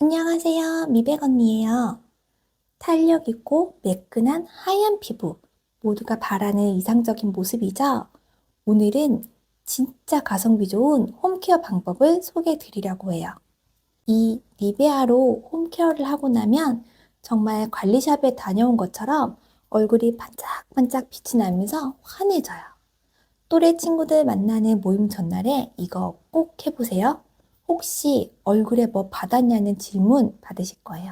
안녕하세요. 미백 언니예요. 탄력 있고 매끈한 하얀 피부 모두가 바라는 이상적인 모습이죠. 오늘은 진짜 가성비 좋은 홈케어 방법을 소개해 드리려고 해요. 이 니베아로 홈케어를 하고 나면 정말 관리샵에 다녀온 것처럼 얼굴이 반짝반짝 빛이 나면서 환해져요. 또래 친구들 만나는 모임 전날에 이거 꼭 해보세요. 혹시 얼굴에 뭐 받았냐는 질문 받으실 거예요.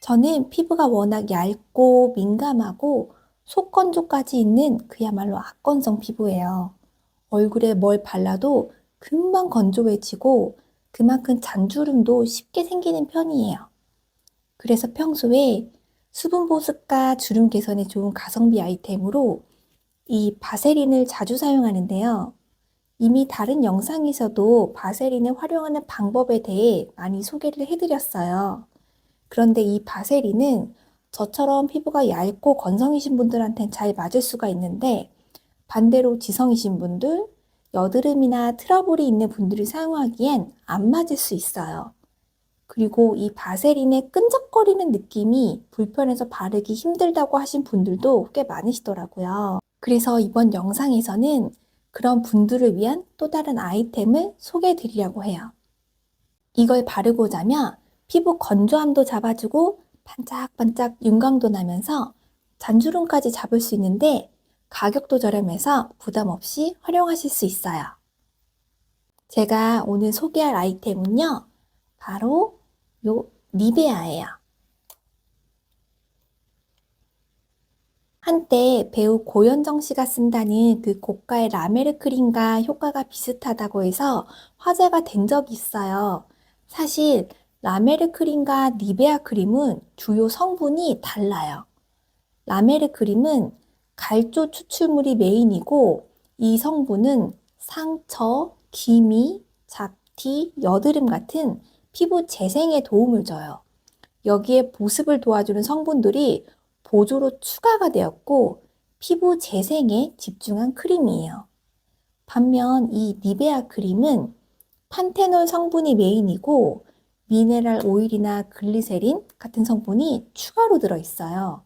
저는 피부가 워낙 얇고 민감하고 속건조까지 있는 그야말로 악건성 피부예요. 얼굴에 뭘 발라도 금방 건조해지고 그만큼 잔주름도 쉽게 생기는 편이에요. 그래서 평소에 수분 보습과 주름 개선에 좋은 가성비 아이템으로 이 바세린을 자주 사용하는데요. 이미 다른 영상에서도 바세린을 활용하는 방법에 대해 많이 소개를 해드렸어요. 그런데 이 바세린은 저처럼 피부가 얇고 건성이신 분들한테는 잘 맞을 수가 있는데 반대로 지성이신 분들, 여드름이나 트러블이 있는 분들이 사용하기엔 안 맞을 수 있어요. 그리고 이 바세린의 끈적거리는 느낌이 불편해서 바르기 힘들다고 하신 분들도 꽤 많으시더라고요. 그래서 이번 영상에서는 그런 분들을 위한 또 다른 아이템을 소개해 드리려고 해요. 이걸 바르고 자면 피부 건조함도 잡아주고 반짝반짝 윤광도 나면서 잔주름까지 잡을 수 있는데 가격도 저렴해서 부담 없이 활용하실 수 있어요. 제가 오늘 소개할 아이템은요, 바로 요 니베아예요. 한때 배우 고현정 씨가 쓴다는 그 고가의 라메르 크림과 효과가 비슷하다고 해서 화제가 된 적이 있어요. 사실 라메르 크림과 니베아 크림은 주요 성분이 달라요. 라메르 크림은 갈조 추출물이 메인이고 이 성분은 상처, 기미, 잡티, 여드름 같은 피부 재생에 도움을 줘요. 여기에 보습을 도와주는 성분들이 보조로 추가가 되었고 피부 재생에 집중한 크림이에요. 반면 이 니베아 크림은 판테놀 성분이 메인이고 미네랄 오일이나 글리세린 같은 성분이 추가로 들어있어요.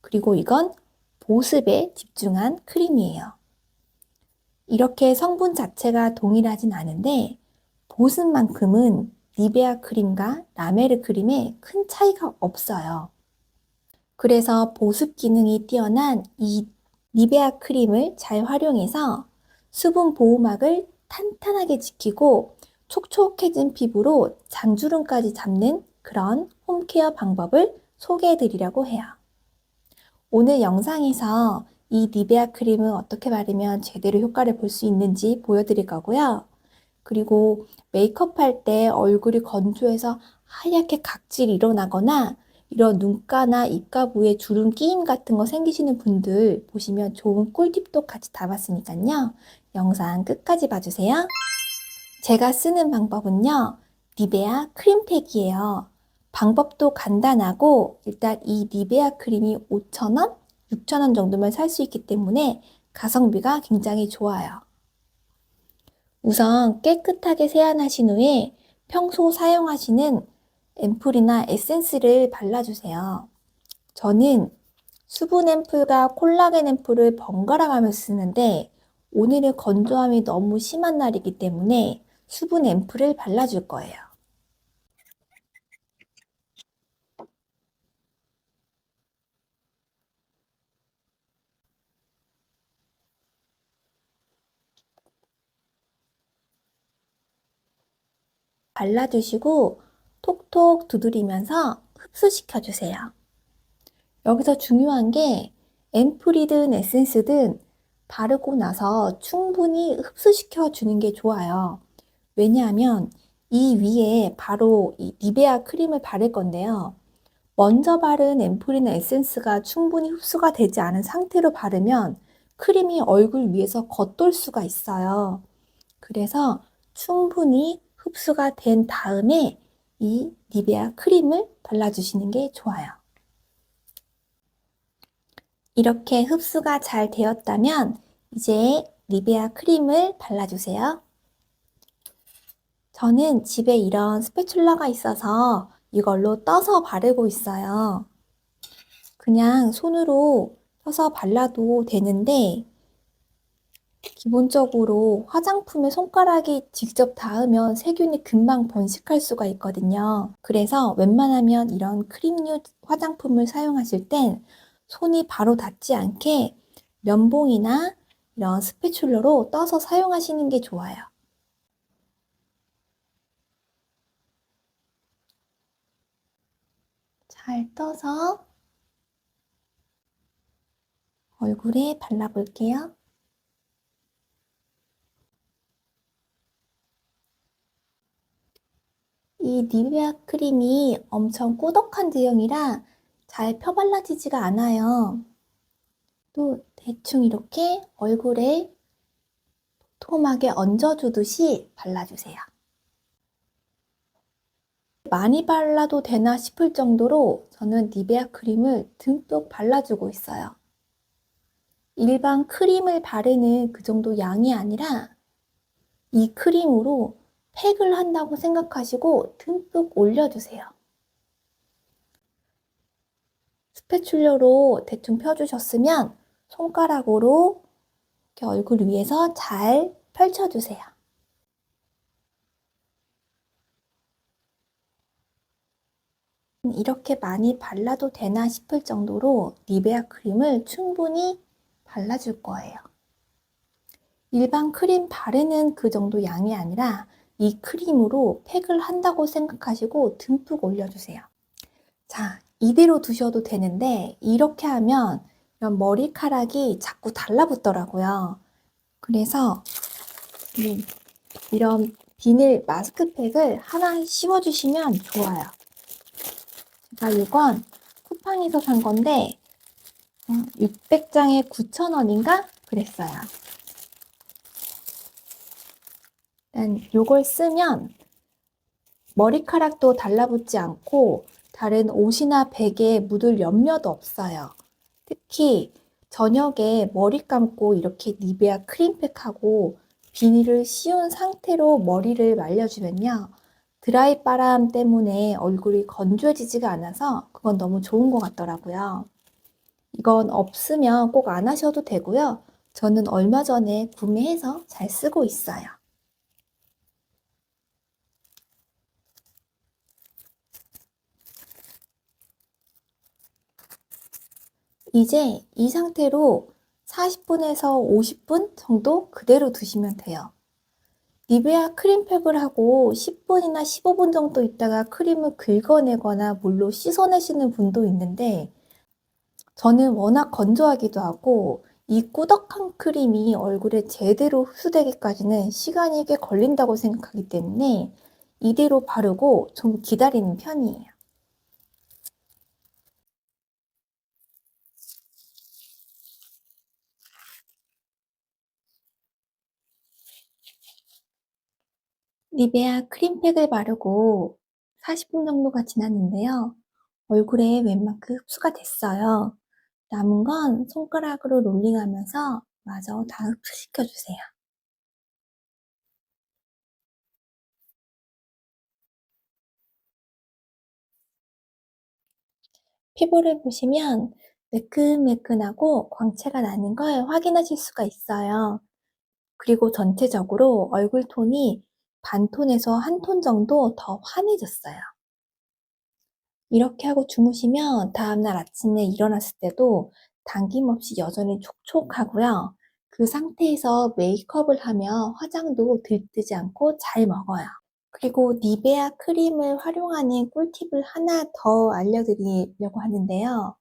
그리고 이건 보습에 집중한 크림이에요. 이렇게 성분 자체가 동일하진 않은데 보습만큼은 니베아 크림과 라메르 크림에 큰 차이가 없어요. 그래서 보습 기능이 뛰어난 이 니베아 크림을 잘 활용해서 수분 보호막을 탄탄하게 지키고 촉촉해진 피부로 잔주름까지 잡는 그런 홈케어 방법을 소개해 드리려고 해요. 오늘 영상에서 이 니베아 크림을 어떻게 바르면 제대로 효과를 볼 수 있는지 보여드릴 거고요. 그리고 메이크업 할 때 얼굴이 건조해서 하얗게 각질이 일어나거나 이런 눈가나 입가 부에 주름 끼임 같은 거 생기시는 분들 보시면 좋은 꿀팁도 같이 담았으니까요. 영상 끝까지 봐주세요. 제가 쓰는 방법은요. 니베아 크림팩이에요. 방법도 간단하고 일단 이 니베아 크림이 5,000원, 6,000원 정도면 살 수 있기 때문에 가성비가 굉장히 좋아요. 우선 깨끗하게 세안하신 후에 평소 사용하시는 앰플이나 에센스를 발라주세요. 저는 수분 앰플과 콜라겐 앰플을 번갈아 가면서 쓰는데 오늘은 건조함이 너무 심한 날이기 때문에 수분 앰플을 발라줄 거예요. 발라주시고 톡톡 두드리면서 흡수시켜 주세요. 여기서 중요한 게 앰플이든 에센스든 바르고 나서 충분히 흡수시켜 주는 게 좋아요. 왜냐하면 이 위에 바로 이 니베아 크림을 바를 건데요. 먼저 바른 앰플이나 에센스가 충분히 흡수가 되지 않은 상태로 바르면 크림이 얼굴 위에서 겉돌 수가 있어요. 그래서 충분히 흡수가 된 다음에 이 니베아 크림을 발라주시는 게 좋아요. 이렇게 흡수가 잘 되었다면 이제 니베아 크림을 발라주세요. 저는 집에 이런 스패츌라가 있어서 이걸로 떠서 바르고 있어요. 그냥 손으로 떠서 발라도 되는데 기본적으로 화장품에 손가락이 직접 닿으면 세균이 금방 번식할 수가 있거든요. 그래서 웬만하면 이런 크림류 화장품을 사용하실 땐 손이 바로 닿지 않게 면봉이나 이런 스패츌러로 떠서 사용하시는 게 좋아요. 잘 떠서 얼굴에 발라볼게요. 이 니베아 크림이 엄청 꾸덕한 제형이라 잘 펴발라지지가 않아요. 또 대충 이렇게 얼굴에 도톰하게 얹어주듯이 발라주세요. 많이 발라도 되나 싶을 정도로 저는 니베아 크림을 듬뿍 발라주고 있어요. 일반 크림을 바르는 그 정도 양이 아니라 이 크림으로 팩을 한다고 생각하시고 듬뿍 올려주세요. 스패츌러로 대충 펴주셨으면 손가락으로 이렇게 얼굴 위에서 잘 펼쳐주세요. 이렇게 많이 발라도 되나 싶을 정도로 니베아 크림을 충분히 발라줄 거예요. 일반 크림 바르는 그 정도 양이 아니라 이 크림으로 팩을 한다고 생각하시고 듬뿍 올려주세요. 자, 이대로 두셔도 되는데 이렇게 하면 이런 머리카락이 자꾸 달라붙더라고요. 그래서 이런 비닐 마스크팩을 하나 씌워주시면 좋아요. 제가 이건 쿠팡에서 산 건데 600장에 어, 9,000원인가 그랬어요. 일단 요걸 쓰면 머리카락도 달라붙지 않고 다른 옷이나 베개에 묻을 염려도 없어요. 특히 저녁에 머리 감고 이렇게 니베아 크림팩하고 비닐을 씌운 상태로 머리를 말려주면요. 드라이 바람 때문에 얼굴이 건조해지지가 않아서 그건 너무 좋은 것 같더라고요. 이건 없으면 꼭 안 하셔도 되고요. 저는 얼마 전에 구매해서 잘 쓰고 있어요. 이제 이 상태로 40분에서 50분 정도 그대로 두시면 돼요. 니베아 크림팩을 하고 10분이나 15분 정도 있다가 크림을 긁어내거나 물로 씻어내시는 분도 있는데 저는 워낙 건조하기도 하고 이 꾸덕한 크림이 얼굴에 제대로 흡수되기까지는 시간이 꽤 걸린다고 생각하기 때문에 이대로 바르고 좀 기다리는 편이에요. 니베아 크림팩을 바르고 40분 정도가 지났는데요. 얼굴에 웬만큼 흡수가 됐어요. 남은 건 손가락으로 롤링하면서 마저 다 흡수시켜주세요. 피부를 보시면 매끈매끈하고 광채가 나는 걸 확인하실 수가 있어요. 그리고 전체적으로 얼굴 톤이 반톤에서 한 톤 정도 더 환해졌어요. 이렇게 하고 주무시면 다음날 아침에 일어났을 때도 당김없이 여전히 촉촉하고요. 그 상태에서 메이크업을 하면 화장도 들뜨지 않고 잘 먹어요. 그리고 니베아 크림을 활용하는 꿀팁을 하나 더 알려드리려고 하는데요.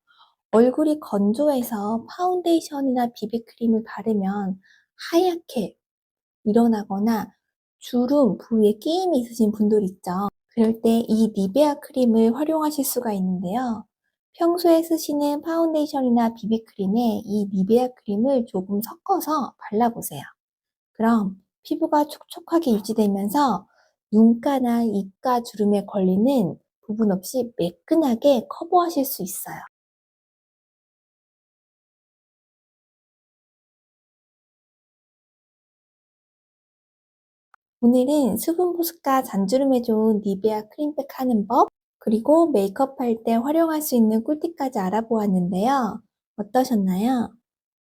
얼굴이 건조해서 파운데이션이나 비비크림을 바르면 하얗게 일어나거나 주름 부위에 끼임이 있으신 분들 있죠. 그럴 때 이 니베아 크림을 활용하실 수가 있는데요. 평소에 쓰시는 파운데이션이나 비비크림에 이 니베아 크림을 조금 섞어서 발라보세요. 그럼 피부가 촉촉하게 유지되면서 눈가나 입가 주름에 걸리는 부분 없이 매끈하게 커버하실 수 있어요. 오늘은 수분 보습과 잔주름에 좋은 니베아 크림팩 하는 법, 그리고 메이크업 할 때 활용할 수 있는 꿀팁까지 알아보았는데요. 어떠셨나요?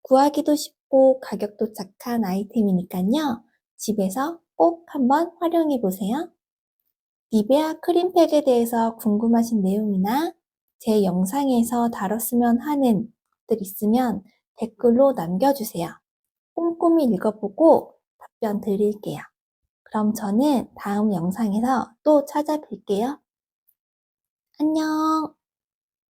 구하기도 쉽고 가격도 착한 아이템이니까요. 집에서 꼭 한번 활용해 보세요. 니베아 크림팩에 대해서 궁금하신 내용이나 제 영상에서 다뤘으면 하는 것들 있으면 댓글로 남겨주세요. 꼼꼼히 읽어보고 답변 드릴게요. 그럼 저는 다음 영상에서 또 찾아뵐게요. 안녕!